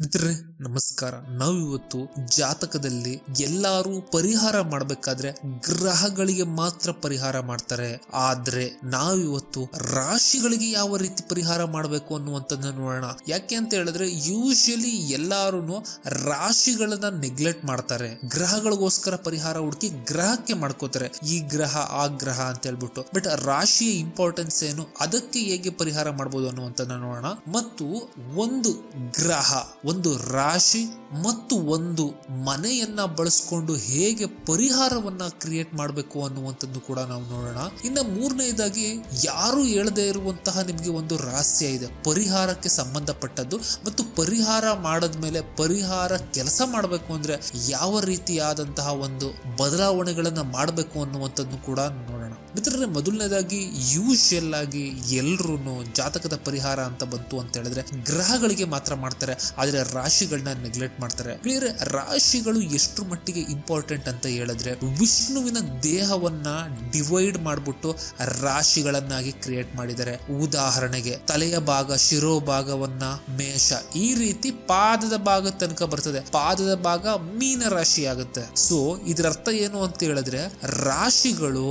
ಮಿತ್ರರೇ ನಮಸ್ಕಾರ. ನಾವಿವತ್ತು ಜಾತಕದಲ್ಲಿ ಎಲ್ಲಾರು ಪರಿಹಾರ ಮಾಡಬೇಕಾದ್ರೆ ಗ್ರಹಗಳಿಗೆ ಮಾತ್ರ ಪರಿಹಾರ ಮಾಡ್ತಾರೆ. ಆದ್ರೆ ನಾವಿವತ್ತು ರಾಶಿಗಳಿಗೆ ಯಾವ ರೀತಿ ಪರಿಹಾರ ಮಾಡಬೇಕು ಅನ್ನುವಂಥದ್ದನ್ನ ನೋಡೋಣ. ಯಾಕೆ ಅಂತ ಹೇಳಿದ್ರೆ ಯೂಶಲಿ ಎಲ್ಲಾರು ರಾಶಿಗಳನ್ನ ನೆಗ್ಲೆಕ್ಟ್ ಮಾಡ್ತಾರೆ. ಗ್ರಹಗಳಿಗೋಸ್ಕರ ಪರಿಹಾರ ಹುಡುಕಿ ಗ್ರಹಕ್ಕೆ ಮಾಡ್ಕೋತಾರೆ. ಈ ಗ್ರಹ, ಆ ಗ್ರಹ ಅಂತ ಹೇಳ್ಬಿಟ್ಟು. ಬಟ್ ರಾಶಿಯ ಇಂಪಾರ್ಟೆನ್ಸ್ ಏನು, ಅದಕ್ಕೆ ಹೇಗೆ ಪರಿಹಾರ ಮಾಡಬಹುದು ಅನ್ನುವಂಥದ್ದನ್ನ ನೋಡೋಣ. ಮತ್ತು ಒಂದು ಗ್ರಹ ಒಂದು ರಾಶಿ ಮತ್ತು ಒಂದು ಮನೆಯನ್ನ ಬಳಸ್ಕೊಂಡು ಹೇಗೆ ಪರಿಹಾರವನ್ನ ಕ್ರಿಯೇಟ್ ಮಾಡಬೇಕು ಅನ್ನುವಂಥದ್ದು ಕೂಡ ನಾವು ನೋಡೋಣ. ಇನ್ನು ಮೂರನೇದಾಗಿ ಯಾರು ಹೇಳದೇ ಇರುವಂತಹ ನಿಮಗೆ ಒಂದು ರಹಸ್ಯ ಇದೆ. ಪರಿಹಾರಕ್ಕೆ ಸಂಬಂಧಪಟ್ಟದ್ದು ಮತ್ತು ಪರಿಹಾರ ಮಾಡದ್ಮೇಲೆ ಪರಿಹಾರ ಕೆಲಸ ಮಾಡಬೇಕು ಅಂದ್ರೆ ಯಾವ ರೀತಿಯಾದಂತಹ ಒಂದು ಬದಲಾವಣೆಗಳನ್ನ ಮಾಡಬೇಕು ಅನ್ನುವಂಥದ್ದು ಕೂಡ ನೋಡೋಣ. ಮಿತ್ರರೇ, ಮೊದಲನೇದಾಗಿ ಯೂಶಲ್ ಆಗಿ ಎಲ್ರೂ ಜಾತಕದ ಪರಿಹಾರ ಅಂತ ಬಂತು ಅಂತ ಹೇಳಿದ್ರೆ ಗ್ರಹಗಳಿಗೆ ಮಾತ್ರ ಮಾಡ್ತಾರೆ, ಆದರೆ ರಾಶಿಗಳನ್ನ ನೆಗ್ಲೆಕ್ಟ್ ಮಾಡ್ತಾರೆ. ರಾಶಿಗಳು ಎಷ್ಟು ಮಟ್ಟಿಗೆ ಇಂಪಾರ್ಟೆಂಟ್ ಅಂತ ಹೇಳಿದ್ರೆ ವಿಷ್ಣುವಿನ ದೇಹವನ್ನ ಡಿವೈಡ್ ಮಾಡ್ಬಿಟ್ಟು ರಾಶಿಗಳನ್ನಾಗಿ ಕ್ರಿಯೇಟ್ ಮಾಡಿದ್ದಾರೆ. ಉದಾಹರಣೆಗೆ, ತಲೆಯ ಭಾಗ, ಶಿರೋ ಭಾಗವನ್ನ ಮೇಷ, ಈ ರೀತಿ ಪಾದದ ಭಾಗ ತನಕ ಬರ್ತದೆ. ಪಾದದ ಭಾಗ ಮೀನ ರಾಶಿ ಆಗುತ್ತೆ ಸೊ ಇದರ ಅರ್ಥ ಏನು ಅಂತ ಹೇಳಿದ್ರೆ, ರಾಶಿಗಳು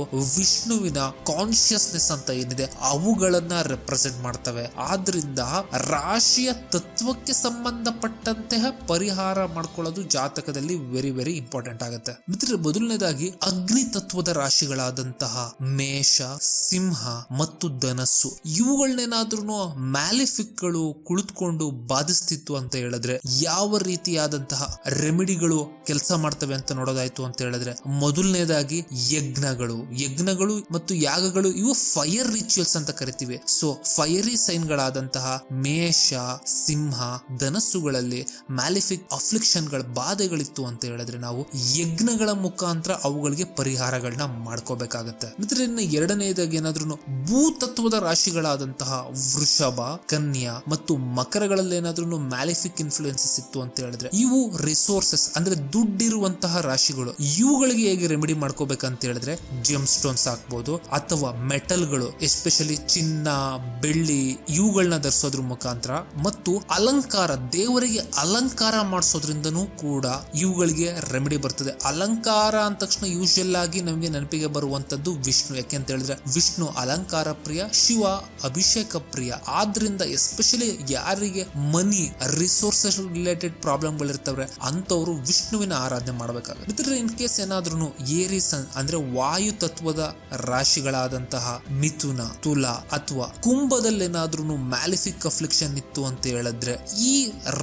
ವಿಷ್ಣುವಿನ ಕಾನ್ಶಿಯಸ್ನೆಸ್ ಅಂತ ಏನಿದೆ, ಅವುಗಳನ್ನ ರೆಪ್ರೆಸೆಂಟ್ ಮಾಡ್ತವೆ. ಆದ್ರಿಂದ ರಾಶಿಯ ತತ್ವಕ್ಕೆ ಸಂಬಂಧಪಟ್ಟಂತೆ ಪರಿಹಾರ ಮಾಡ್ಕೊಳ್ಳೋದು ಜಾತಕದಲ್ಲಿ ವೆರಿ ವೆರಿ ಇಂಪಾರ್ಟೆಂಟ್ ಆಗುತ್ತೆ. ಮಿತ್ರ ಮೊದಲನೇದಾಗಿ ಅಗ್ನಿ ತತ್ವದ ರಾಶಿಗಳಾದಂತಹ ಮೇಷ, ಸಿಂಹ ಮತ್ತು ಧನಸ್ಸು ಇವುಗಳನ್ನೇನಾದ್ರೂ ಮ್ಯಾಲಿಫಿಕ್ಗಳು ಕುಳಿತುಕೊಂಡು ಬಾಧಿಸ್ತಿತ್ತು ಅಂತ ಹೇಳಿದ್ರೆ, ಯಾವ ರೀತಿಯಾದಂತಹ ರೆಮಿಡಿಗಳು ಕೆಲಸ ಮಾಡ್ತವೆ ಅಂತ ನೋಡೋದಾಯ್ತು ಅಂತ ಹೇಳಿದ್ರೆ, ಮೊದಲನೇದಾಗಿ ಯಜ್ಞಗಳು. ಯಜ್ಞಗಳು ಮತ್ತು ಯಾಗಗಳು ಇವು ಫೈರ್ ರಿಚುವಲ್ಸ್ ಅಂತ ಕರಿತೀವಿ. ಸೊ ಫೈರಿ ಸೈನ್ಗಳಾದಂತಹ ಮೇಷ, ಸಿಂಹ, ಧನಸ್ಸುಗಳಲ್ಲಿ ಮ್ಯಾಲಿಫಿಕ್ ಅಫ್ಲಿಕ್ಷನ್ಗಳ ಬಾಧೆಗಳಿತ್ತು ಅಂತ ಹೇಳಿದ್ರೆ ನಾವು ಯಜ್ಞಗಳ ಮುಖಾಂತರ ಅವುಗಳಿಗೆ ಪರಿಹಾರಗಳನ್ನ ಮಾಡ್ಕೋಬೇಕಾಗತ್ತೆ. ಮಿತ್ರ ಇನ್ನು ಎರಡನೇದಾಗಿ ಏನಾದ್ರೂ ಭೂತತ್ವದ ರಾಶಿಗಳಾದಂತಹ ವೃಷಭ, ಕನ್ಯಾ ಮತ್ತು ಮಕರಗಳಲ್ಲಿ ಏನಾದ್ರೂ ಮ್ಯಾಲಿಫಿಕ್ ಇನ್ಫ್ಲೂಯೆನ್ಸಸ್ ಇತ್ತು ಅಂತ ಹೇಳಿದ್ರೆ ಇವು ರಿಸೋರ್ಸಸ್ ಅಂದ್ರೆ ದುಡ್ಡಿರುವಂತಹ ರಾಶಿಗಳು. ಇವುಗಳಿಗೆ ಹೇಗೆ ರೆಮಿಡಿ ಮಾಡ್ಕೋಬೇಕಂತ ಹೇಳಿದ್ರೆ ಜೆಮ್ ಸ್ಟೋನ್ಸ್ ಹಾಕ್ಬೋದು ಅಥವಾ ಮೆಟಲ್ಗಳು, ಎಸ್ಪೆಷಲಿ ಚಿನ್ನ, ಬೆಳ್ಳಿ ಇವುಗಳನ್ನ ಧರಿಸೋದ್ರ ಮುಖಾಂತರ ಮತ್ತು ಅಲಂಕಾರ, ದೇವರಿಗೆ ಅಲಂಕಾರ ಮಾಡಿಸೋದ್ರಿಂದನೂ ಕೂಡ ಇವುಗಳಿಗೆ ರೆಮಿಡಿ ಬರ್ತದೆ. ಅಲಂಕಾರ ಅಂದ ತಕ್ಷಣ ಯೂಶಲ್ ಆಗಿ ನಮಗೆ ನೆನಪಿಗೆ ಬರುವಂತದ್ದು ವಿಷ್ಣು. ಯಾಕೆ ಅಂತ ಹೇಳಿದ್ರೆ ವಿಷ್ಣು ಅಲಂಕಾರ ಪ್ರಿಯ, ಶಿವ ಅಭಿಷೇಕ ಪ್ರಿಯ. ಆದ್ರಿಂದ ಎಸ್ಪೆಷಲಿ ಯಾರಿಗೆ ಮನಿ ರಿಸೋರ್ಸಸ್ ರಿಲೇಟೆಡ್ ಪ್ರಾಬ್ಲಮ್ಗಳಿರ್ತವೆ ಅಂತವರು ವಿಷ್ಣುವಿನ ಆರಾಧನೆ ಮಾಡಬೇಕಾಗುತ್ತೆ. ಇನ್ ಕೇಸ್ ಏನಾದ್ರೂ ಏರಿಸನ್, ಅಂದ್ರೆ ವಾಯು ತತ್ವದ ರಾಶಿಗಳಾದಂತಹ ಮಿಥುನ, ತುಲ ಅಥವಾ ಕುಂಭದಲ್ಲೇನಾದ್ರೂ ಮ್ಯಾಲಿಫಿಕ್ ಅಫ್ಲಿಕ್ಷನ್ ಇತ್ತು ಅಂತ ಹೇಳಿದ್ರೆ ಈ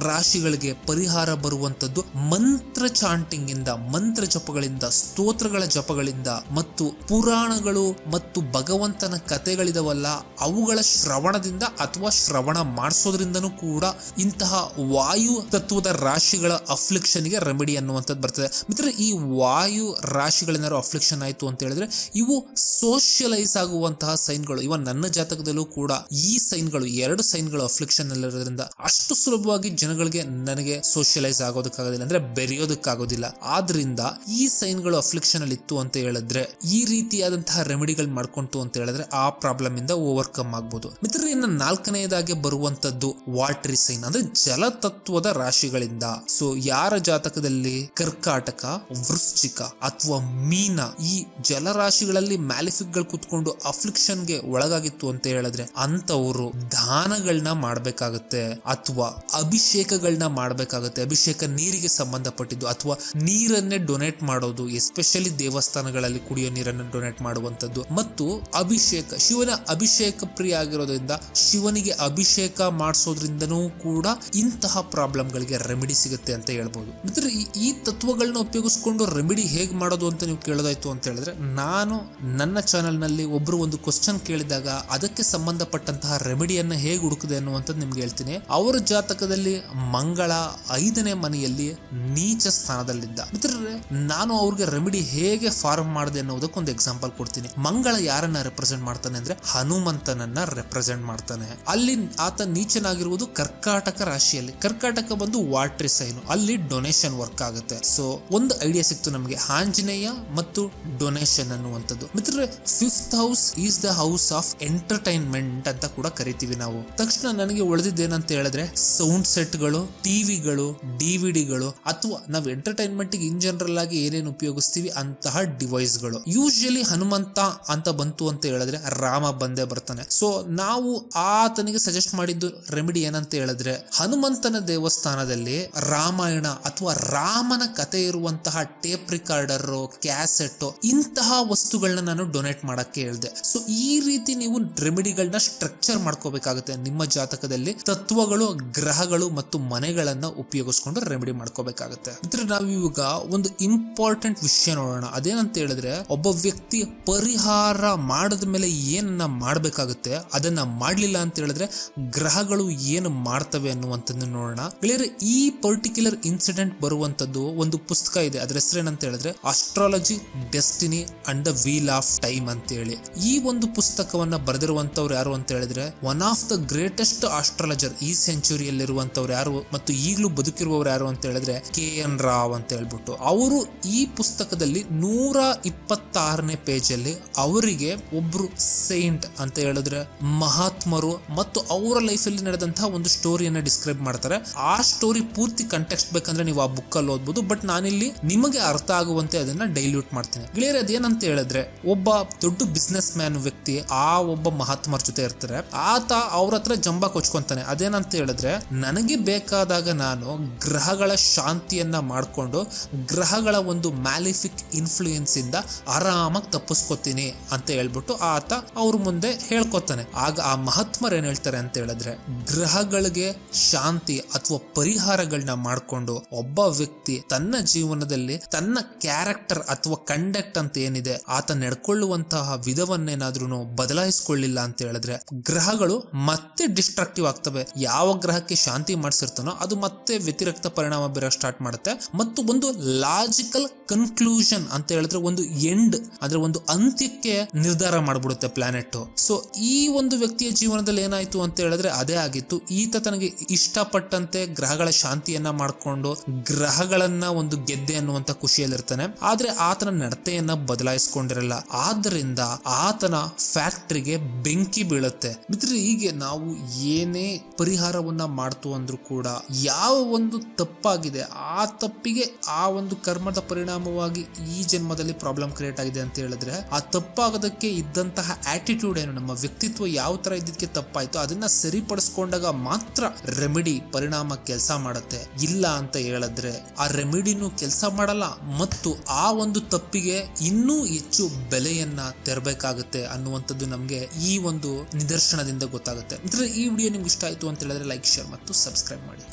ರಾಶಿಗಳಿಗೆ ಪರಿಹಾರ ಬರುವಂತದ್ದು ಮಂತ್ರ ಚಾಂಟಿಂಗ್ ಇಂದ ಮಂತ್ರ ಜಪಗಳಿಂದ, ಸ್ತೋತ್ರಗಳ ಜಪಗಳಿಂದ ಮತ್ತು ಪುರಾಣಗಳು ಮತ್ತು ಭಗವಂತನ ಕಥೆಗಳಿದವಲ್ಲ, ಅವುಗಳ ಶ್ರವಣದಿಂದ ಅಥವಾ ಶ್ರವಣ ಮಾಡಿಸೋದ್ರಿಂದನೂ ಕೂಡ ಇಂತಹ ವಾಯು ತತ್ವದ ರಾಶಿಗಳ ಅಫ್ಲಿಕ್ಷನ್ಗೆ ರೆಮಿಡಿ ಅನ್ನುವಂಥದ್ದು ಬರ್ತದೆ. ಮಿತ್ರ ಈ ವಾಯು ರಾಶಿಗಳೇನಾದ್ರು ಅಫ್ಲಿಕ್ಷನ್ ಆಯಿತು ಅಂತ ಹೇಳಿದ್ರೆ ಇವು ಸೋಷಿಯಲೈಸ್ ಆಗುವಂತಹ ಸೈನ್ಗಳು ಇವನ್ ನನ್ನ ಜಾತಕದಲ್ಲೂ ಕೂಡ ಈ ಸೈನ್ಗಳು, ಎರಡು ಸೈನ್ಗಳು ಅಫ್ಲಿಕ್ಷನ್ ಅಲ್ಲಿರೋದ್ರಿಂದ ಅಷ್ಟು ಸುಲಭವಾಗಿ ಜನಗಳಿಗೆ ನನಗೆ ಸೋಷಿಯಲೈಸ್ ಆಗೋದಕ್ಕಾಗೋದಿಲ್ಲ, ಅಂದ್ರೆ ಬೆರೆಯೋದಕ್ಕಾಗೋದಿಲ್ಲ. ಆದ್ರಿಂದ ಈ ಸೈನ್ಗಳು ಅಫ್ಲಿಕ್ಷನ್ ಅಲ್ಲಿ ಇತ್ತು ಅಂತ ಹೇಳಿದ್ರೆ, ಈ ರೀತಿಯಾದಂತಹ ರೆಮಿಡಿಗಳು ಮಾಡ್ಕೊಂತು ಅಂತ ಹೇಳಿದ್ರೆ ಆ ಪ್ರಾಬ್ಲಮ್ ಇಂದ ಓವರ್ಕಮ್ ಆಗ್ಬೋದು. ಮಿತ್ರ ಇನ್ನು ನಾಲ್ಕನೆಯದಾಗಿ ಬರುವಂತದ್ದು ವಾಟ್ರಿ ಸೈನ್ ಅಂದ್ರೆ ಜಲತತ್ವದ ರಾಶಿಗಳಿಂದ. ಸೊ ಯಾರ ಜಾತಕದಲ್ಲಿ ಕರ್ಕಾಟಕ, ವೃಶ್ಚಿಕ ಅಥವಾ ಮೀನ ಈ ಜಲರಾಶಿಗಳಲ್ಲಿ ಮ್ಯಾಲಿಫಿಕ್ಗಳು ಕುತ್ಕೊಂಡು ಅಫ್ಲಿಕ್ಷನ್ಗೆ ಒಳಗಾಗಿತ್ತು ಅಂತ ಹೇಳಿದ್ರೆ ಅಂತವರು ದಾನಗಳನ್ನ ಮಾಡಬೇಕಾಗುತ್ತೆ ಅಥವಾ ಅಭಿಷೇಕಗಳನ್ನ ಮಾಡಬೇಕಾಗುತ್ತೆ. ಅಭಿಷೇಕ ನೀರಿಗೆ ಸಂಬಂಧಪಟ್ಟಿದ್ದು ಅಥವಾ ನೀರನ್ನೇ ಡೊನೇಟ್ ಮಾಡೋದು ಎಸ್ಪೆಷಲಿ ದೇವಸ್ಥಾನಗಳಲ್ಲಿ ಕುಡಿಯೋ ನೀರನ್ನು ಡೊನೇಟ್ ಮಾಡುವಂತದ್ದು ಮತ್ತು ಅಭಿಷೇಕ, ಶಿವನ ಅಭಿಷೇಕ ಪ್ರಿಯ ಆಗಿರೋದ್ರಿಂದ ಶಿವನಿಗೆ ಅಭಿಷೇಕ ಮಾಡಿಸೋದ್ರಿಂದನೂ ಕೂಡ ಇಂತಹ ಪ್ರಾಬ್ಲಮ್ಗಳಿಗೆ ರೆಮಿಡಿ ಸಿಗುತ್ತೆ ಅಂತ ಹೇಳ್ಬೋದು. ಮಿತ್ರ ಈ ತತ್ವಗಳನ್ನ ಉಪಯೋಗಿಸ್ಕೊಂಡು ರೆಮಿಡಿ ಹೇಗೆ ಮಾಡೋದು ಅಂತ ನೀವು ಕೇಳೋದಾಯ್ತು ಅಂತ ಹೇಳಿದ್ರೆ, ನಾನು ನನ್ನ ಚಾನೆಲ್ನಲ್ಲಿ ಒಬ್ರು ಒಂದು ಕ್ವಶನ್ ಕೇಳಿದಾಗ ಅದಕ್ಕೆ ಸಂಬಂಧಪಟ್ಟಂತಹ ರೆಮಿಡಿಯನ್ನ ಹೇಗೆ ಹುಡುಕದೆ ಅನ್ನುವಂಥದ್ದು ನಿಮ್ಗೆ ಹೇಳ್ತೀನಿ. ಅವರ ಜಾತಕದಲ್ಲಿ ಮಂಗಳ ಐದನೇ ಮನೆಯಲ್ಲಿ ನೀಚ ಸ್ಥಾನದಲ್ಲಿದ್ದ. ಮಿತ್ರರೇ, ನಾನು ಅವ್ರಿಗೆ ರೆಮಿಡಿ ಹೇಗೆ ಫಾರ್ಮ್ ಮಾಡಿದೆ ಅನ್ನೋದಕ್ಕೊಂದು ಎಕ್ಸಾಂಪಲ್ ಕೊಡ್ತೀನಿ. ಮಂಗಳ ಯಾರನ್ನ ರೆಪ್ರೆಸೆಂಟ್ ಮಾಡ್ತಾನೆ ಅಂದ್ರೆ ಹನುಮಂತನನ್ನ ರೆಪ್ರೆಸೆಂಟ್ ಮಾಡ್ತಾನೆ. ಅಲ್ಲಿ ಆತ ನೀಚನಾಗಿರುವುದು ಕರ್ಕಾಟಕ ರಾಶಿಯಲ್ಲಿ. ಕರ್ಕಾಟಕ ಬಂದು ವಾಟ್ರಿ ಸೈನ್ ಅಲ್ಲಿ ಡೊನೇಷನ್ ವರ್ಕ್ ಆಗುತ್ತೆ. ಸೊ ಒಂದು ಐಡಿಯಾ ಸಿಕ್ತು ನಮಗೆ. ಆಂಜನೇಯ ಮತ್ತು ಡೊನೇಷನ್ ಅನ್ನುವಂಥದ್ದು. ಮಿತ್ರ fifth house is the house of entertainment ಅಂತ ಕೂಡ ಕರಿತೀವಿ ನಾವು. ತಕ್ಷಣ ನನಗೆ ಉಳಿದಿದ್ದೇನಂತ ಹೇಳಿದ್ರೆ ಸೌಂಡ್ ಸೆಟ್ಗಳು ಟಿವಿಗಳು ಡಿವಿಡಿಗಳು ಅಥವಾ ನಾವು ಎಂಟರ್ಟೈನ್ಮೆಂಟ್ ಇನ್ ಜನರಲ್ ಆಗಿ ಏನೇನು ಉಪಯೋಗಿಸ್ತೀವಿ ಅಂತಹ ಡಿವೈಸ್ಗಳು ಯೂಶಲಿ ಹನುಮಂತ ಅಂತ ಬಂತು ಅಂತ ಹೇಳಿದ್ರೆ ರಾಮ ಬಂದೇ ಬರ್ತಾನೆ. ಸೊ ನಾವು ಆತನಿಗೆ ಸಜೆಸ್ಟ್ ಮಾಡಿದ್ದು ರೆಮಿಡಿ ಏನಂತ ಹೇಳಿದ್ರೆ ಹನುಮಂತನ ದೇವಸ್ಥಾನದಲ್ಲಿ ರಾಮಾಯಣ ಅಥವಾ ರಾಮನ ಕತೆ ಇರುವಂತಹ ಟೇಪ್ ರಿಕಾರ್ಡರ್ ಕ್ಯಾಸೆಟ್ ಇಂತಹ ವಸ್ತುಗಳನ್ನ ನಾನು ಡೊನೇಟ್ ಮಾಡಕ್ಕೆ ಹೇಳಿದೆ. ಸೊ ಈ ರೀತಿ ನೀವು ರೆಮಿಡಿಗಳನ್ನ ಸ್ಟ್ರಕ್ಚರ್ ಮಾಡ್ಕೋಬೇಕಾಗುತ್ತೆ. ನಿಮ್ಮ ಜಾತಕದಲ್ಲಿ ತತ್ವಗಳು, ಗ್ರಹಗಳು ಮತ್ತು ಮನೆಗಳನ್ನ ಉಪಯೋಗಿಸ್ಕೊಂಡು ರೆಮಿಡಿ ಮಾಡ್ಕೋಬೇಕಾಗುತ್ತೆ. ಇದ್ರೆ ನಾವು ಇವಾಗ ಒಂದು ಇಂಪಾರ್ಟೆಂಟ್ ವಿಷಯ ನೋಡೋಣ. ಅದೇನಂತ ಹೇಳಿದ್ರೆ, ಒಬ್ಬ ವ್ಯಕ್ತಿ ಪರಿಹಾರ ಮಾಡದ ಮೇಲೆ ಏನನ್ನ ಮಾಡಬೇಕಾಗುತ್ತೆ, ಅದನ್ನ ಮಾಡಲಿಲ್ಲ ಅಂತ ಹೇಳಿದ್ರೆ ಗ್ರಹಗಳು ಏನು ಮಾಡ್ತವೆ ಅನ್ನುವಂಥದ್ದು ನೋಡೋಣ. ಗೆಳೆಯರೆ ಈ ಪರ್ಟಿಕ್ಯುಲರ್ ಇನ್ಸಿಡೆಂಟ್ ಬರುವಂತದ್ದು ಒಂದು ಪುಸ್ತಕ ಇದೆ. ಅದ್ರ ಹೆಸರೇನಂತ ಹೇಳಿದ್ರೆ astrology destiny and the wheel of time ಅಂತ ಹೇಳಿ ಈ ಒಂದು ಪುಸ್ತಕವನ್ನ ಬರೆದಿರುವಂತವ್ರು ಯಾರು ಅಂತ ಹೇಳಿದ್ರೆ one of the greatest astrologer ಈ ಸೆಂಚುರಿಯಲ್ಲಿರುವಂತವ್ರು ಯಾರು ಮತ್ತು ಈಗಲೂ ಬದುಕಿರುವವರು ಯಾರು ಅಂತ ಹೇಳಿದ್ರೆ, ಕೆ ಎನ್ ರಾವ್ ಅಂತ ಹೇಳ್ಬಿಟ್ಟು. ಅವರು ಈ ಪುಸ್ತಕದಲ್ಲಿ ನೂರ ಇಪ್ಪತ್ತಾರನೇ ಪೇಜ್ ಅಲ್ಲಿ ಅವರಿಗೆ ಒಬ್ರು ಸೈಂಟ್ ಅಂತ ಹೇಳಿದ್ರೆ, ಮಹಾತ್ಮರು ಮತ್ತು ಅವರ ಲೈಫ್ ಅಲ್ಲಿ ನಡೆದಂತಹ ಒಂದು ಸ್ಟೋರಿಯನ್ನ ಡಿಸ್ಕ್ರೈಬ್ ಮಾಡ್ತಾರೆ. ಆ ಸ್ಟೋರಿ ಪೂರ್ತಿ ಕಂಟೆಕ್ಸ್ಟ್ ಬೇಕಂದ್ರೆ ನೀವು ಆ ಬುಕ್ ಅಲ್ಲಿ ಓದ್ಬೋದು ಬಟ್ ನಾನಿಲ್ಲಿ ನಿಮಗೆ ಅರ್ಥ ಆಗುವಂತೆ ಅದನ್ನ ಡೈಲ್ಯೂಟ್ ಮಾಡ್ತೀನಿ. ಗೆಳೆಯರ್, ಅದೇನಂತ ಹೇಳಿದ್ರೆ ಒಬ್ಬ ದೊಡ್ಡ ಬಿಸ್ನೆಸ್ ಮ್ಯಾನ್ ವ್ಯಕ್ತಿ, ಆ ಒಬ್ಬ ಮಹಾತ್ಮರ ಜೊತೆ ಇರ್ತಾರೆ. ಆತ ಅವ್ರ ಹತ್ರ ಜಂಬ ಕೊಚ್ಕೊಂತಾನೆ. ಅದೇನಂತ ಹೇಳಿದ್ರೆ, ನನಗೆ ಬೇಕಾದಾಗ ನಾನು ಗ್ರಹಗಳ ಶಾಂತಿಯನ್ನ ಮಾಡಿಕೊಂಡು, ಗ್ರಹಗಳ ಒಂದು ಮ್ಯಾಲಿಫಿಕ್ ಇನ್ಫ್ಲೂಯೆನ್ಸ್ ಇಂದ ಆರಾಮಾಗಿ ತಪ್ಪಿಸ್ಕೊತೀನಿ ಅಂತ ಹೇಳ್ಬಿಟ್ಟು ಆತ ಅವ್ರ ಮುಂದೆ ಹೇಳ್ಕೊತಾನೆ. ಆಗ ಆ ಮಹಾತ್ಮರು ಏನ್ ಹೇಳ್ತಾರೆ ಅಂತ ಹೇಳಿದ್ರೆ, ಗ್ರಹಗಳಿಗೆ ಶಾಂತಿ ಅಥವಾ ಪರಿಹಾರಗಳನ್ನ ಮಾಡಿಕೊಂಡು, ಒಬ್ಬ ವ್ಯಕ್ತಿ ತನ್ನ ಜೀವನದಲ್ಲಿ ತನ್ನ ಕ್ಯಾರೆಕ್ಟರ್ ಅಥವಾ ಕಂಡಕ್ಟ್ ಅಂತ ಏನಿದೆ ಆತ ನಡ್ಕೊಳ್ಳುವಂತಹ ವಿಧವನ್ನೇನಾದ್ರೂ ಬದಲಾಯಿಸ್ಕೊಳ್ಳಿಲ್ಲ ಅಂತ ಹೇಳಿದ್ರೆ ಗ್ರಹಗಳು ಮತ್ತೆ ಡಿಸ್ಟ್ರಾಕ್ಟಿವ್ ಆಗ್ತವೆ. ಯಾವ ಗ್ರಹಕ್ಕೆ ಶಾಂತಿ ಮಾಡಿಸಿರ್ತಾನೋ ಅದು ಮತ್ತೆ ವ್ಯತಿರಿಕ್ತ ಪರಿಣಾಮ ಬೀರೋ ಸ್ಟಾರ್ಟ್ ಮಾಡುತ್ತೆ. ಮತ್ತು ಒಂದು ಲಾಜಿಕಲ್ ಕನ್ಕ್ಲೂಷನ್ ಅಂತ ಹೇಳಿದ್ರೆ ಒಂದು ಎಂಡ್ ಅಂದ್ರೆ ಒಂದು ಅಂತ್ಯಕ್ಕೆ ನಿರ್ಧಾರ ಮಾಡ್ಬಿಡುತ್ತೆ ಪ್ಲಾನೆಟ್ ಸೊ ಈ ಒಂದು ವ್ಯಕ್ತಿಯ ಜೀವನದಲ್ಲಿ ಏನಾಯ್ತು ಅಂತ ಹೇಳಿದ್ರೆ ಅದೇ ಆಗಿತ್ತು. ಈತ ತನಗೆ ಇಷ್ಟಪಟ್ಟಂತೆ ಗ್ರಹಗಳ ಶಾಂತಿಯನ್ನ ಮಾಡಿಕೊಂಡು ಗ್ರಹಗಳನ್ನ ಒಂದು ಗೆದ್ದೆ ಅನ್ನುವಂತ ಖುಷಿಯಲ್ಲಿರ್ತಾನೆ. ಆದ್ರೆ ಆತನ ನಡತೆಯನ್ನ ಬದಲಾಯಿಸ್ಕೊಂಡಿರಲ್ಲ. ಆದ್ರಿಂದ ಆತನ ಫ್ಯಾಕ್ಟ್ರಿಗೆ ಬೆಂಕಿ ಬೀಳುತ್ತೆ. ಮಿತ್ರ ಹೀಗೆ ನಾವು ಏನೇ ಪರಿಹಾರವನ್ನ ಮಾಡ್ತು ಅಂದ್ರೂ ಕೂಡ ಯಾವ ಒಂದು ತಪ್ಪಾಗಿದೆ, ಆ ತಪ್ಪಿಗೆ ಆ ಒಂದು ಕರ್ಮದ ಪರಿಣಾಮವಾಗಿ ಈ ಜನ್ಮದಲ್ಲಿ ಪ್ರಾಬ್ಲಮ್ ಕ್ರಿಯೇಟ್ ಆಗಿದೆ ಅಂತ ಹೇಳಿದ್ರೆ, ಆ ತಪ್ಪಾಗೋದಕ್ಕೆ ಇದ್ದಂತಹ ಆಟಿಟ್ಯೂಡ್ ಏನು, ನಮ್ಮ ವ್ಯಕ್ತಿತ್ವ ಯಾವ ತರ ಇದ್ದಕ್ಕೆ ತಪ್ಪಾಯ್ತು, ಅದನ್ನ ಸರಿಪಡಿಸ್ಕೊಂಡಾಗ ಮಾತ್ರ ರೆಮಿಡಿ ಪರಿಣಾಮ ಕೆಲಸ ಮಾಡುತ್ತೆ. ಇಲ್ಲ ಅಂತ ಹೇಳಿದ್ರೆ ಆ ರೆಮಿಡಿನೂ ಕೆಲಸ ಮಾಡಲ್ಲ, ಮತ್ತು ಆ ಒಂದು ತಪ್ಪಿಗೆ ಇನ್ನೂ ಹೆಚ್ಚು ಬೆಲೆಯನ್ನ ತೆರಬೇಕಾಗುತ್ತೆ ಅನ್ನುವಂಥದ್ದು ನಮಗೆ ಈ ಒಂದು ನಿದರ್ಶನದಿಂದ ಗೊತ್ತಾಗುತ್ತೆ. ಅಂದರೆ ಈ ವಿಡಿಯೋ ನಿಮ್ಗೆ ಇಷ್ಟ ಆಯಿತು ಅಂತ ಹೇಳಿದ್ರೆ ಲೈಕ್ ಶೇರ್ ಮತ್ತು ಸಬ್ಸ್ಕ್ರೈಬ್ ಮಾಡಿ.